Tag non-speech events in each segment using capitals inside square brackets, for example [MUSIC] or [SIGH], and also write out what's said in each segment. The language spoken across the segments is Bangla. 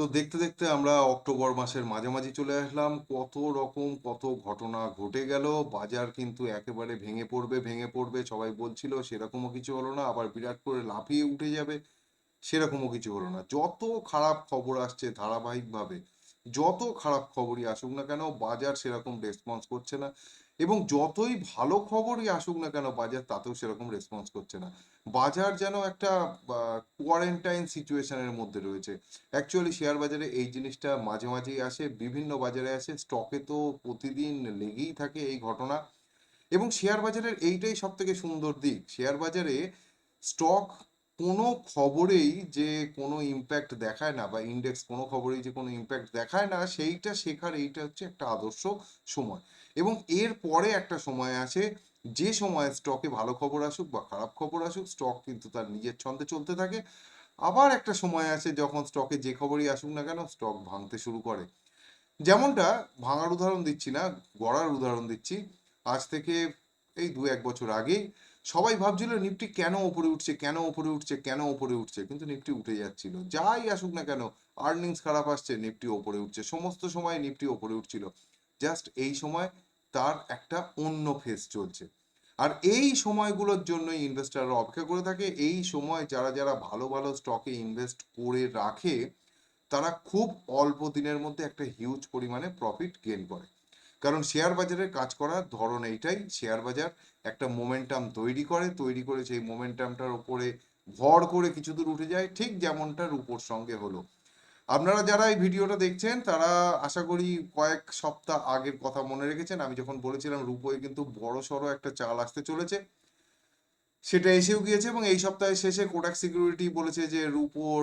তো দেখতে দেখতে আমরা অক্টোবর মাসের মাঝামাঝি চলে আসলাম। কত রকম, কত ঘটনা ঘটে গেল। বাজার কিন্তু একেবারে ভেঙে পড়বে ভেঙে পড়বে, সবাই বলছিল সেরকমও কিছু হলো না, আবার বিরাট করে লাফিয়ে উঠে যাবে, সেরকমও কিছু হলো না। যত খারাপ খবর আসছে ধারাবাহিকভাবে, যত খারাপ খবরই আসুক না কেন, বাজার সেরকম রেসপন্স করছে না। এবং যতই ভালো খবরই আসুক না কেন, বাজার তাতেও সেরকম রেসপন্স করছে না। বাজার যেন একটা কোয়ারেন্টাইন সিচুয়েশনের মধ্যে রয়েছে। অ্যাকচুয়ালি শেয়ার বাজারে এই জিনিসটা মাঝে মাঝেই আসে, বিভিন্ন বাজারে আসে। স্টকে তো প্রতিদিন লেগেই থাকে এই ঘটনা। এবং শেয়ার বাজারের এইটাই সব থেকে সুন্দর দিক। শেয়ার বাজারে স্টক কোনো খবরেই যে কোনো ইম্প্যাক্ট দেখায় না, বা ইন্ডেক্স কোনো খবরেই যে কোনো ইম্প্যাক্ট দেখায় না, সেইটা শেখার এইটা হচ্ছে একটা আদর্শ সময়। এবং এর পরে একটা সময় আসে যে সময় স্টকে ভালো খবর আসুক বা খারাপ খবর আসুক স্টক কিন্তু তার নিজের ছন্দে চলতে থাকে। আবার একটা সময় আসে যখন স্টকে যে খবরই আসুক না কেন স্টক ভাঙতে শুরু করে। যেমনটা ভাঙার উদাহরণ দিচ্ছি না, গড়ার উদাহরণ দিচ্ছি। আজ থেকে এই দু এক বছর আগেই সবাই ভাবছিল নিফটি কেন ওপরে উঠছে, কেন ওপরে উঠছে, কেন ওপরে উঠছে? কিন্তু নিফটি উঠে যাচ্ছিল। যাই আসুক না কেন আর্নিংস খারাপ আসছে নিফটি ওপরে উঠছে। সমস্ত সময় নিফটি ওপরে উঠছিল। জাস্ট এই সময় তার একটা অন্য ফেজ চলছে। আর এই সময়গুলোর জন্যই ইনভেস্টাররা অপেক্ষা করে থাকে। এই সময় যারা যারা ভালো ভালো স্টকে ইনভেস্ট করে রাখে, তারা খুব অল্প দিনের মধ্যে একটা হিউজ পরিমাণে প্রফিট গেন করে। কারণ শেয়ার বাজারের কাজ করার ধরন এইটাই শেয়ার বাজার একটা মোমেন্টাম তৈরি করে তৈরি করে সেই মোমেন্টামটার উপরে ভর করে কিছু দূর উঠে যায়। ঠিক যেমনটা রূপোর সঙ্গে হলো। আপনারা যারা এই ভিডিওটা দেখছেন, তারা আশা করি কয়েক সপ্তাহ আগের কথা মনে রেখেছেন। আমি যখন বলেছিলাম রূপোয় কিন্তু বড় সড়ো একটা চাল আসতে চলেছে, সেটা এসেও গিয়েছে এবং এই সপ্তাহের শেষে কোটাক সিকিউরিটি বলেছে যে রুপোর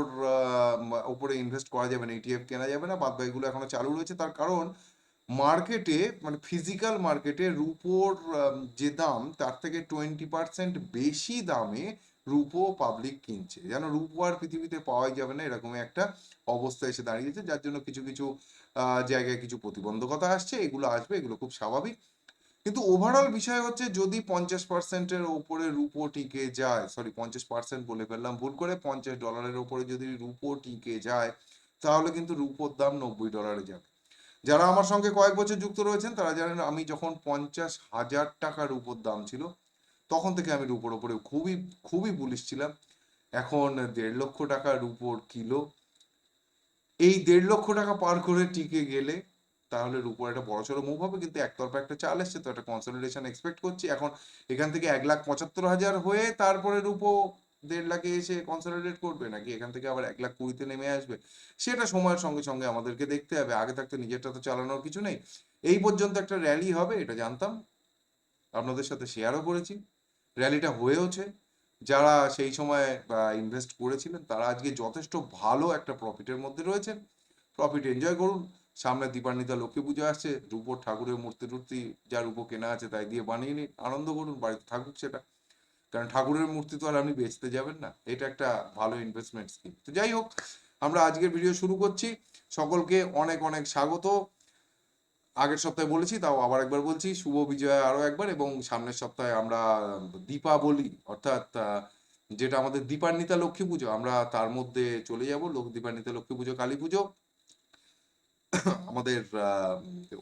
উপরে ইনভেস্ট করা যাবে না ইটিএফ কেনা যাবে না, বাদ বাকিগুলো এখনও চালু রয়েছে। তার কারণ মার্কেটে মানে ফিজিক্যাল মার্কেটে রুপোর যে দাম, তার থেকে টোয়েন্টি পার্সেন্ট বেশি দামে রূপো পাবলিক কিনছে। যেন রূপো আর পৃথিবীতে পাওয়াই যাবে না, এরকম একটা অবস্থা এসে দাঁড়িয়েছে, যার জন্য কিছু কিছু জায়গায় কিছু প্রতিবন্ধকতা আসছে, এগুলো আসবে, এগুলো খুব স্বাভাবিক। কিন্তু ওভারঅল বিষয় হচ্ছে, যদি পঞ্চাশ পার্সেন্টের ওপরে রুপো টিকে যায় সরি পঞ্চাশ পার্সেন্ট বলে ফেললাম ভুল করে, পঞ্চাশ ডলারের ওপরে যদি রুপো টিকে যায়, তাহলে কিন্তু রুপোর দাম নব্বই ডলারে যাবে। যারা আমার সঙ্গে কয়েক বছর যুক্ত রয়েছেন, তারা জানেন আমি যখন পঞ্চাশ হাজার টাকা উপর দাম ছিল তখন থেকে আমি রুপোর ওপরে খুবই খুবই বুলিশ ছিলাম। এখন দেড় লক্ষ টাকার রুপোর কিলো। এই দেড় লক্ষ টাকা পার করে টিকে গেলে তাহলে রুপোর একটা বড়সড় মুভ হবে। কিন্তু একতরফা একটা চাল এসছে, তো একটা কনসলিডেশন এক্সপেক্ট করছি। এখন এখান থেকে এক লাখ পঁচাত্তর হাজার হয়ে তারপরে রুপো দেড় লাখে এসে কনসলিডেট করবে? নাকি এখান থেকে আবার এক লাখ কুড়িতে নেমে আসবে? সেটা সময়ের সঙ্গে সঙ্গে আমাদেরকে দেখতে হবে। আগে থাকতে নিজেরটা তো চালানোর কিছু নেই। এই পর্যন্ত একটা র্যালি হবে, এটা জানতাম। আপনাদের সাথে শেয়ারও করেছি। র্যালিটা হয়েওছে। যারা সেই সময় ইনভেস্ট করেছিলেন, তারা আজকে যথেষ্ট ভালো একটা প্রফিটের মধ্যে রয়েছেন প্রফিট এনজয় করুন। সামনে দীপান্বিতা লক্ষ্মী পুজো আসছে। রূপোর ঠাকুরের মূর্তি টুর্তি যা রূপো কেনা আছে তাই দিয়ে বানিয়ে নিন। আনন্দ করুন, বাড়িতে থাকুক সেটা। কারণ ঠাকুরের মূর্তি তো আর আপনি বেচতে যাবেন না। এটা একটা ভালো ইনভেস্টমেন্ট স্কিম তো যাই হোক, আমরা আজকের ভিডিও শুরু করছি। সকলকে অনেক অনেক স্বাগত। আগের সপ্তাহে বলেছি, তাও আবার একবার বলছি, শুভ বিজয় আরও একবার এবং সামনের সপ্তাহে আমরা দীপাবলি, অর্থাৎ যেটা আমাদের দীপান্বিতা লক্ষ্মী পুজো, আমরা তার মধ্যে চলে যাব, লোক দীপান্বিতা লক্ষ্মী পুজো, কালী পুজো। [COUGHS] আমাদের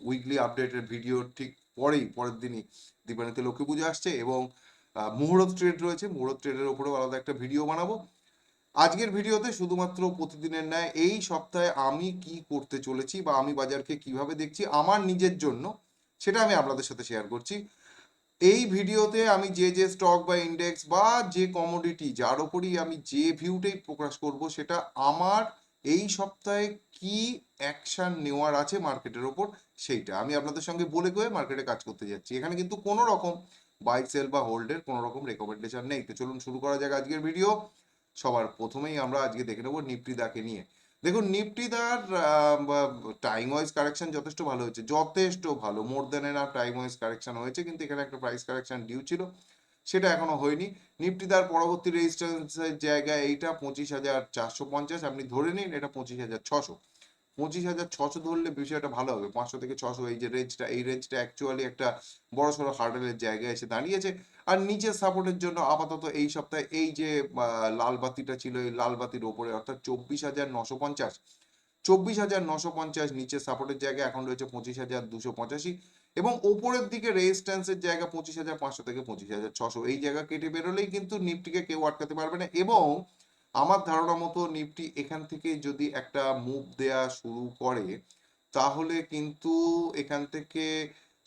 উইকলি আপডেটের ভিডিও ঠিক পরেই, পরের দিনই দীপান্বিতা লক্ষ্মী পুজো আসছে এবং মুহূর্ত ট্রেড রয়েছে, মুহূর্ত ট্রেডের উপরেও আলাদা একটা ভিডিও বানাবো। আজকের ভিডিওতে শুধুমাত্র প্রতিদিনের ন্যায় এই সপ্তাহে আমি কি করতে চলেছি বা আমি বাজারকে কীভাবে দেখছি আমার নিজের জন্য, সেটা আমি আপনাদের সাথে শেয়ার করছি। এই ভিডিওতে আমি যে যে স্টক বা ইন্ডেক্স বা যে কমোডিটি যার ওপরই আমি যে ভিউটাই প্রকাশ করব, সেটা আমার এই সপ্তাহে কি অ্যাকশন নেওয়ার আছে মার্কেটের ওপর, সেইটা আমি আপনাদের সঙ্গে বলে কয়ে মার্কেটে কাজ করতে যাচ্ছি। এখানে কিন্তু কোনো রকম বাই সেল বা হোল্ডের কোনো রকম রেকমেন্ডেশন নেই। তো চলুন শুরু করা যাক আজকের ভিডিও সবার প্রথমেই আমরা আজকে দেখে নেব নিফটিদাকে নিয়ে। দেখুন নিফটিদার টাইম ওয়াইজ কারেকশন যথেষ্ট ভালো হয়েছে। যথেষ্ট ভালো more than enough time wise correction হয়েছে, কিন্তু এখানে একটা প্রাইস কারেকশন ডিউ ছিল, সেটা এখনও হয়নি। নিফটিদার পরবর্তী রেজিস্ট্যান্সের জায়গায় এইটা পঁচিশ হাজার চারশো পঞ্চাশ, আপনি ধরে নিন এটা পঁচিশ হাজার ছশো। পঁচিশ হাজার ছশো ধরলে বিষয়টা ভালো হবে। পাঁচশো থেকে ছশো এই যে রেঞ্জটা এই রেঞ্জটা অ্যাকচুয়ালি একটা বড় সড়ো হার্ডেলের জায়গায় এসে দাঁড়িয়েছে। আর নিচের সাপোর্টের জন্য আপাতত এই সপ্তাহে এই যে লাল বাতিটা ছিল, এই লাল বাতির ওপরে অর্থাৎ চব্বিশ হাজার নশো পঞ্চাশ। চব্বিশ হাজার নশো পঞ্চাশ নিচে সাপোর্টের জায়গা এখন রয়েছে পঁচিশ হাজার দুশো পঁচাশি। এবং ওপরের দিকে রেজিস্ট্যান্সের জায়গা পঁচিশ হাজার পাঁচশো থেকে পঁচিশ হাজার ছশো। এই জায়গা কেটে বেরোলেই কিন্তু নিফটিকে কেউ আটকাতে পারবে না। এবং আমার ধারণা মতো নিফটি এখান থেকে যদি একটা মুভ দেয়া শুরু করে, তাহলে কিন্তু এখান থেকে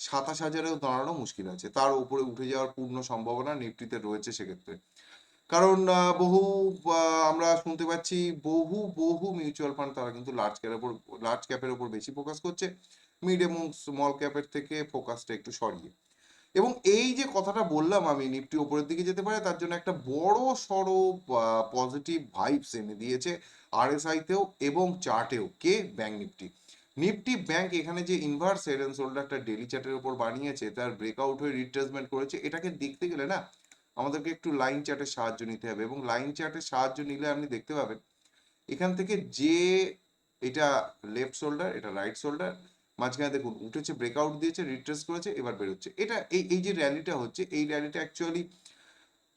সাতাশ হাজারেও দাঁড়ানো মুশকিল আছে। তার উপরে উঠে যাওয়ার পূর্ণ সম্ভাবনা নিফটিতে রয়েছে সেক্ষেত্রে। কারণ বহু আমরা শুনতে পাচ্ছি বহু বহু মিউচুয়াল ফান্ড তারা কিন্তু লার্জ ক্যাপের উপর লার্জ ক্যাপের উপর বেশি ফোকাস করছে। মিড এবং স্মল ক্যাপের থেকে ফোকাসটা একটু সরিয়ে। এবং এই যে কথাটা বললাম আমি, নিফটি উপরের দিকে যেতে পারে, তার জন্য একটা বড় সড়ো পজিটিভ ভাইবস এনে দিয়েছে আরএসআই তেও এবং চার্টেও কে? ব্যাংক নিফটি নিফটি ব্যাংক এখানে যে ইনভার্স হেড অ্যান্ড একটা ডেলি চার্টের উপর বানিয়েছে, তার ব্রেকআউট হয়ে রিট্রেসমেন্ট করেছে, এটাকে দেখতে গেলে না, আমাদেরকে একটু লাইন চার্টের সাহায্য নিতে হবে এবং লাইন চার্টের সাহায্য নিলে আপনি দেখতে পাবেন, এখান থেকে যে, এটা লেফট শোল্ডার এটা রাইট শোল্ডার মাঝখানে দেখুন উঠেছে ব্রেকআউট দিয়েছে রিট্রেস করেছে, এবার বেরোচ্ছে। এটা এই এই যে র্যালিটা হচ্ছে, এই র্যালিটা অ্যাকচুয়ালি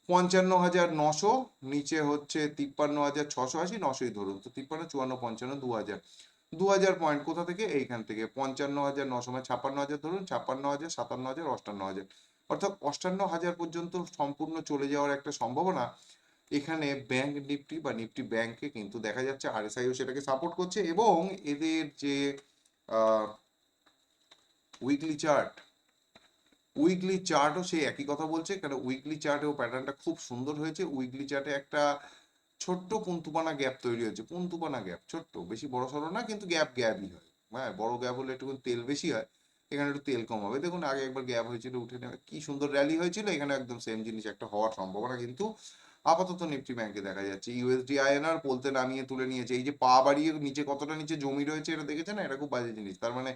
পঞ্চান্ন হাজার নশো, নিচে হচ্ছে তিপ্পান্ন হাজার ছশো আশি, নশোই ধরুন। তো তিপ্পান্ন, চুয়ান্ন, পঞ্চান্ন দু হাজার দু হাজার পয়েন্ট কোথা থেকে? এইখান থেকে। পঞ্চান্ন হাজার নশো মানে ছাপ্পান্ন হাজার ধরুন ছাপ্পান্ন হাজার সাতান্ন হাজার অষ্টান্ন হাজার অর্থাৎ অষ্টান্ন হাজার পর্যন্ত সম্পূর্ণ চলে যাওয়ার একটা সম্ভাবনা, এখানে ব্যাংক নিফটি বা নিফটি ব্যাংকে কিন্তু দেখা যাচ্ছে আরএসআইও সেটাকে সাপোর্ট করছে এবং এদের যে উইকলি চার্ট উইকলি চার্টও সেই একই কথা বলছে কারণ উইকলি চার্টেও প্যাটার্নটা খুব সুন্দর হয়েছে। উইকলি চার্টে একটা ছোট্ট পুন্তুপানা গ্যাপ তৈরি হয়েছে। পুন্তুপানা গ্যাপ ছোট্ট, বেশি বড় সড়ো না, কিন্তু গ্যাপ গ্যাপই হয়। হ্যাঁ বড় গ্যাপ হলে একটু তেল বেশি হয়, এখানে একটু তেল কম হবে। দেখুন, আগে একবার গ্যাপ হয়েছিল, উঠে নেবে কি সুন্দর র্যালি হয়েছিল, এখানে একদম সেম জিনিস একটা হওয়ার সম্ভাবনা কিন্তু আপাতত নিফটি ব্যাংকে দেখা যাচ্ছে। ইউএসডি আইএনআর বলতে নামিয়ে তুলে নিয়েছে। এই যে পা বাড়িয়ে নিচে কতটা নিচে জমি রয়েছে, এটা দেখেছেন? না এটা খুব বাজে জিনিস। তার মানে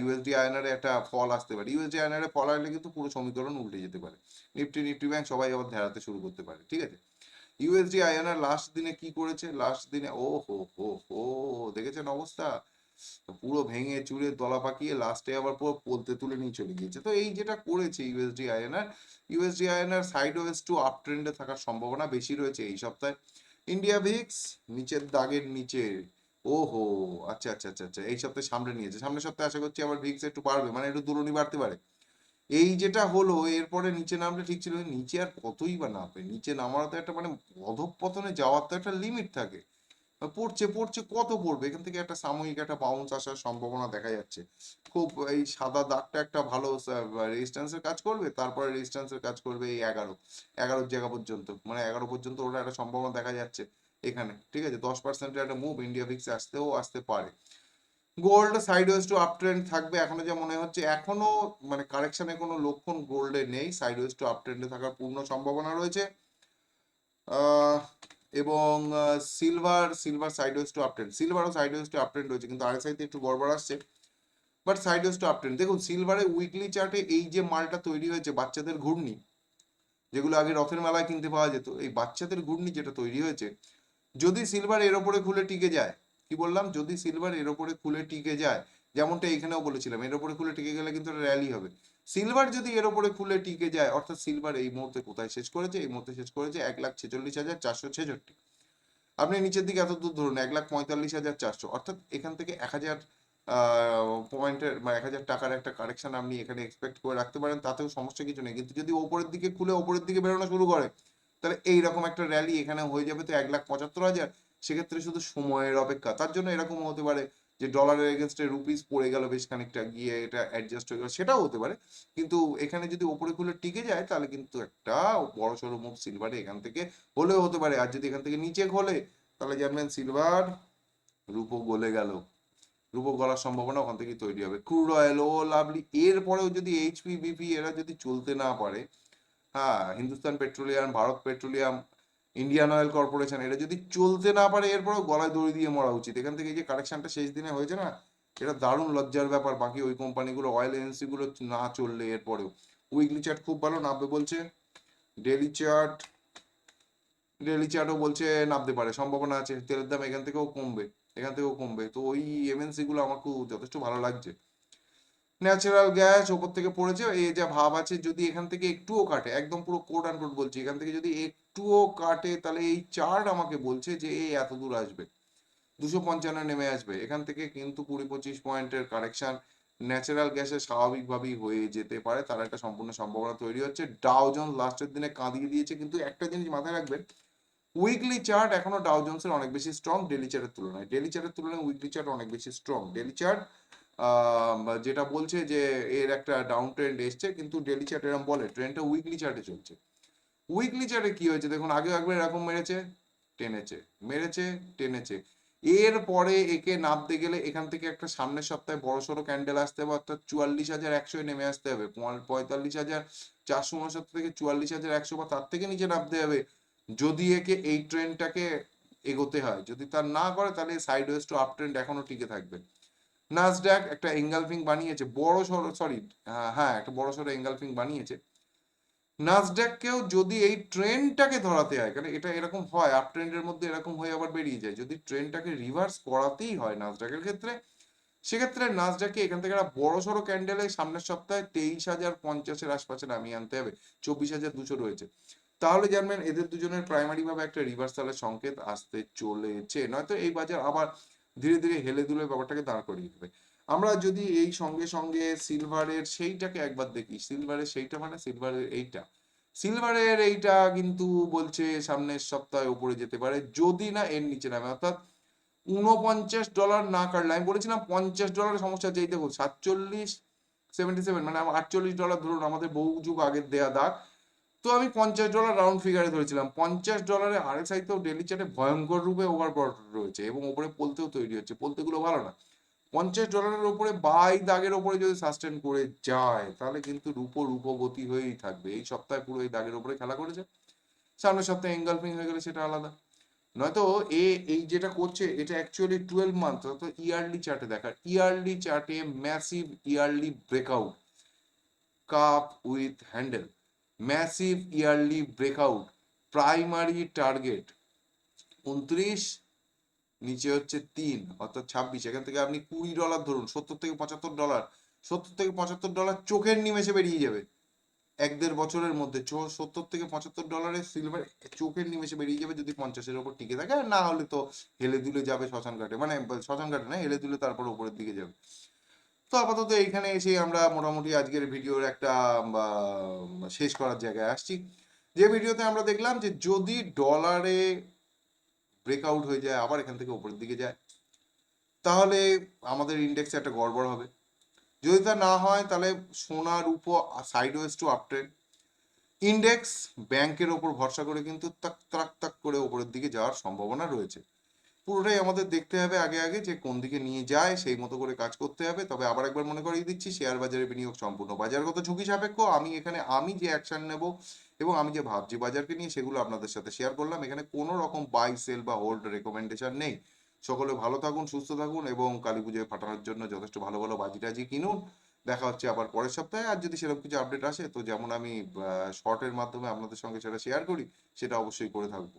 ইউএসডি আইএনআর একটা ফল আসতে পারে। ইউএসডি এর ফল আসলে কিন্তু পুরো সমীকরণ উল্টে যেতে পারে। নিফটি নিফটি ব্যাংক সবাই আবার ধ্যারাতে শুরু করতে পারে, ঠিক আছে? ইউএসডি আইএনআর লাস্ট দিনে কি করেছে? লাস্ট দিনে, ও হো হো হো, দেখেছেন অবস্থা? পুরো ভেঙে চুরে দলা পাকিয়ে লাস্টে আবার পুরো পলতে তুলে নিয়ে চলে গিয়েছে। তো এই যেটা করেছে ইউএসডি আয়নার ইউএসডি আয়নার সাইড ওয়েজ টু আপ ট্রেন্ডে থাকার সম্ভাবনা বেশি রয়েছে এই সপ্তাহে। ইন্ডিয়া ভিক্স নিচের দাগের নিচে ওহো আচ্ছা আচ্ছা আচ্ছা আচ্ছা এই সপ্তাহে সামনে নিয়েছে। সামনের সপ্তাহে আশা করছি আবার ভিক্স একটু বাড়বে মানে একটু দুরুনি বাড়তে পারে। এই যেটা হলো, এরপরে নিচে নামলে ঠিক ছিল, নিচে আর কতই বা নামবে নিচে নামার তো একটা মানে অধঃপতনে যাওয়ার তো একটা লিমিট থাকে। পড়ছে পড়ছে, কত পড়বে? এখান থেকে একটা সাময়িক একটা বাউন্স আসার সম্ভাবনা দেখা যাচ্ছে। খুব এই সাদা দাগটা একটা ভালো রেজিস্ট্যান্সের কাজ করবে, তারপরে রেজিস্ট্যান্সের কাজ করবে এই এগারো এগারোর জায়গা পর্যন্ত। মানে এগারো পর্যন্ত ওটা একটা সম্ভাবনা দেখা যাচ্ছে। এখানে, ঠিক আছে? দশ পার্সেন্টের একটা মুভ ইন্ডিয়া ভিক্সে আসতেও আসতে পারে। Gold sideways to up trend থাকবে। এখনও যা মনে হচ্ছে, এখনও মানে কারেকশনে কোনো লক্ষণ গোল্ডে নেই। সাইডওয়েজ টু আপ ট্রেন্ডে থাকার পূর্ণ সম্ভাবনা রয়েছে। এবং silver silver sideways to up trend সিলভারও sideways to up trend রয়েছে, কিন্তু আরএসআই তে একটু গড়বড় আসছে। But sideways to up trend দেখুন সিলভারে উইকলি চার্টে এই যে মালটা তৈরি হয়েছে, বাচ্চাদের ঘূর্ণি, যেগুলো আগে রথের মেলায় কিনতে পাওয়া যেত, এই বাচ্চাদের ঘূর্ণি যেটা তৈরি হয়েছে যদি সিলভার এর ওপরে খুলে টিকে যায়, কি বললাম? যদি সিলভার এর ওপরে খুলে টিকে যায়, যেমনটা এখানেও বলেছিলাম, এর ওপরে খুলে টিকে গেলে কিন্তু র্যালি হবে। সিলভার যদি এর ওপরে খুলে টিকে যায়, অর্থাৎ সিলভার এই মুহূর্তে কোথায় শেষ করেছে? এই মুহূর্তে শেষ করেছে এক লাখ ছেচল্লিশ হাজার চারশো ছেষট্টি। আপনি নিচের দিকে এত দূর ধরুন, এক লাখ পঁয়তাল্লিশ হাজার চারশো। অর্থাৎ এখান থেকে এক হাজার পয়েন্টের বা এক হাজার টাকার একটা কারেকশন আপনি এখানে এক্সপেক্ট করে রাখতে পারেন, তাতেও সমস্যা কিছু নেই। কিন্তু যদি ওপরের দিকে খুলে ওপরের দিকে বেরোনো শুরু করে তাহলে এইরকম একটা র্যালি এখানে হয়ে যাবে তো এক লাখ পঁচাত্তর হাজার। সেক্ষেত্রে শুধু সময়ের অপেক্ষা। তার জন্য এরকম হতে পারে যে ডলারের এগেনস্টে রুপিস পড়ে গেল বেশ খানিকটা, গিয়ে এটা অ্যাডজাস্ট হয়ে গেল, সেটাও হতে পারে। কিন্তু এখানে যদি ওপরে খুলে টিকে যায়, তাহলে কিন্তু একটা বড় সড়ো মুভ সিলভারে এখান থেকে হলেও হতে পারে। আর যদি এখান থেকে নিচে খোলে তাহলে জানবেন সিলভার রূপো গলে গেল। রূপো গলার সম্ভাবনা ওখান থেকে তৈরি হবে। ক্রুড অয়েল ও লাভলি এরপরেও যদি এইচপি বিপি এরা যদি চলতে না পারে হ্যাঁ Hindustan Petroleum, Bharat Petroleum Indian Oil Corporation এটা যদি চলতে না পারে, এরপরেও গলায় দড়ি দিয়ে মরা উচিত। এখান থেকে যে কারেকশনটা শেষ দিনে হয়েছে না, এটা দারুণ লজ্জার ব্যাপার। বাকি ওই কোম্পানিগুলো অয়েল এজেন্সিগুলো না চললে এরপরেও। উইকলি চার্ট খুব ভালো নামবে বলছে। ডেলি চার্ট ডেলি চার্টও বলছে নামতে পারে, সম্ভাবনা আছে। তেলের দাম এখান থেকেও কমবে, এখান থেকেও কমবে। তো ওই এমএনসি গুলো আমার খুব যথেষ্ট ভালো লাগছে। ন্যাচারাল গ্যাস ওপর থেকে পড়েছে এই যা ভাব আছে যদি এখান থেকে একটুও কাটে, একদম পুরো কোড আন কোড বলছি, এখান থেকে যদি একটুও কাটে তাহলে এই চার্ট আমাকে বলছে যে এই এত দূর আসবে, দুশো পঞ্চান্ন নেমে আসবে, এখান থেকে কিন্তু কুড়ি পঁচিশ পয়েন্টের কারেকশন ন্যাচারাল গ্যাসে স্বাভাবিকভাবেই হয়ে যেতে পারে, তার একটা সম্পূর্ণ সম্ভাবনা তৈরি হচ্ছে ডাউজন লাস্টের দিনে কাঁদিয়ে দিয়েছে, কিন্তু একটা জিনিস মাথায় রাখবেন উইকলি চার্ট এখনও ডাউ জোন্সের অনেক বেশি স্ট্রং ডেলি চার্টের তুলনায় ডেলি চার্টের তুলনায় উইকলি চার্ট অনেক বেশি স্ট্রং ডেলি চার্ট যেটা বলছে যে এর একটা ডাউন ট্রেন্ড এসছে, কিন্তু ডেলি চার্ট এরকম বলে ট্রেন্ডটা উইকলি চার্টে চলছে। উইকলি চার্টে কি হয়েছে? দেখুন আগে একবার এরকম মেরেছে, টেনেছে। মেরেছে, টেনেছে। এর পরে একে নামতে গেলে এখান থেকে একটা সামনের সপ্তাহে বড় সড়ো ক্যান্ডেল আসতে হবে, অর্থাৎ চুয়াল্লিশ হাজার একশোয় নেমে আসতে হবে। পঁয়তাল্লিশ হাজার চারশো উনসত্তর থেকে চুয়াল্লিশ হাজার একশো বা তার থেকে নিচে নামতে হবে। যদি একে এই ট্রেনটাকে এগোতে হয়, যদি তার না করে, তাহলে sideways to up trend এখনও টিকে থাকবে। নাসড্যাক একটা এঙ্গালফিং বানিয়েছে, বড় সড়ো সরি হ্যাঁ একটা বড় সড়ো এঙ্গালফিং বানিয়েছে। নাসড্যাককেও যদি এই ট্রেন্ডটাকে ধরাতে হয়, কারণ এটা এরকম হয় আপ ট্রেন্ডের মধ্যে এরকম হয়ে আবার বেরিয়ে যায়, যদি ট্রেন্ডটাকে রিভার্স করাতেই হয় নাসড্যাকের ক্ষেত্রে, সেক্ষেত্রে নাসডাকে এখান থেকে একটা বড় সড়ো ক্যান্ডেলে সামনের সপ্তাহে তেইশ হাজার পঞ্চাশের আশপাশে নামিয়ে আনতে হবে, চব্বিশ হাজার দুশো রয়েছে। তাহলে জানবেন এদের দুজনের প্রাইমারি ভাবে একটা রিভার্সালের সংকেত আসতে চলেছে, নয়তো এই বাজার আবার ধীরে ধীরে হেলে দুলে ব্যাপারটাকে দাঁড় করিয়ে দেবে। আমরা যদি এই সঙ্গে সঙ্গে সিলভারের সেইটাকে একবার দেখি সিলভারের সেইটা মানে সিলভারের এইটা। সিলভারের এইটা কিন্তু বলছে সামনের সপ্তাহে উপরে যেতে পারে, যদি না এর নিচে নামে। অর্থাৎ উনপঞ্চাশ ডলার না কাটলে, আমি বলেছিলাম পঞ্চাশ ডলারের সমস্যা যেই দেখো সাতচল্লিশ সেভেন্টি সেভেন মানে আটচল্লিশ ডলার ধরুন, আমাদের বহু যুগ আগের দেয়া দাগ। তো আমি পঞ্চাশ ডলার রাউন্ড ফিগারে ধরেছিলাম। পঞ্চাশ ডলারে আরএসআই তো ডেলি চার্টে ভয়ঙ্কর রূপে ওভার রয়েছে এবং ওপরে পোলতেও তৈরি হচ্ছে। পোলতেগুলো ভালো না। পঞ্চাশ ডলারের ওপরে বাই দাগের ওপরে যদি সাস্টেন করে যায়, তাহলে কিন্তু রূপো রূপবতী হয়েই থাকবে। এই সপ্তাহে পুরো এই দাগের ওপরে খেলা করেছে। সামনের সপ্তাহে এঙ্গালফিং হয়ে গেলে সেটা আলাদা। নয়তো এ, এই যেটা করছে, এটা অ্যাকচুয়ালি টুয়েলভ মান্থ অর্থাৎ ইয়ারলি চার্টে দেখার। ইয়ারলি চার্টে massive yearly breakout cup with handle massive yearly breakout primary target উনত্রিশ, নিচে হচ্ছে তিন, অর্থাৎ ছাব্বিশ। এখান থেকে আপনি কুড়ি ডলার ধরুন, সত্তর থেকে পঁচাত্তর ডলার সত্তর থেকে পঁচাত্তর ডলার চোখের নিমেষে বেরিয়ে যাবে। এক দেড় বছরের মধ্যে সত্তর থেকে পঁচাত্তর ডলারের সিলভার চোখের নিমেষে বেরিয়ে যাবে যদি পঞ্চাশের ওপর টিকে থাকে, আর না হলে তো হেলে দুলে যাবে শ্মশান ঘাটে মানে শ্মশান ঘাটে না হেলে দুলে তারপর ওপরের দিকে যাবে। তো আপাতত এইখানে এসে আমরা মোটামুটি আজকের ভিডিওর একটা শেষ করার জায়গায় আসছি। যে ভিডিওতে আমরা দেখলাম যে যদি ডলারে ব্রেকআউট হয়ে যায়, আবার এখান থেকে উপরের দিকে যায়, তাহলে আমাদের ইন্ডেক্সে একটা গড়বড় হবে। যদি তা না হয়, তাহলে সোনার উপর sideways to uptrend index ব্যাংকের ওপর ভরসা করে কিন্তু তাক তাক তাক করে ওপরের দিকে যাওয়ার সম্ভাবনা রয়েছে। পুরোটাই আমাদের দেখতে হবে আগে আগে যে কোন দিকে নিয়ে যায়, সেই মতো করে কাজ করতে হবে। তবে আবার একবার মনে করিয়ে দিচ্ছি শেয়ার বাজারে বিনিয়োগ সম্পূর্ণ বাজারগত ঝুঁকি সাপেক্ষ। আমি এখানে, আমি যে অ্যাকশন নেব এবং আমি যে ভাবছি বাজারকে নিয়ে, সেগুলো আপনাদের সাথে শেয়ার করলাম। এখানে কোনো রকম বাই সেল বা হোল্ড রেকমেন্ডেশন নেই। সকলে ভালো থাকুন, সুস্থ থাকুন এবং কালী পুজোয় ফাটানোর জন্য যথেষ্ট ভালো ভালো বাজি টাজি কিনুন। দেখা হচ্ছে আবার পরের সপ্তাহে। আর যদি সেরকম কিছু আপডেট আসে, তো যেমন আমি শর্টের মাধ্যমে আপনাদের সঙ্গে সেটা শেয়ার করি, সেটা অবশ্যই করে থাকব।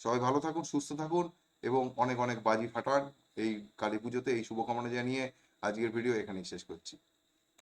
সবাই ভালো থাকুন, সুস্থ থাকুন। এবং অনেক অনেক বাজি ফাটান। এই কালী পুজোতে এই শুভকামনা জানিয়ে আজকের ভিডিও এখানেই শেষ করছি।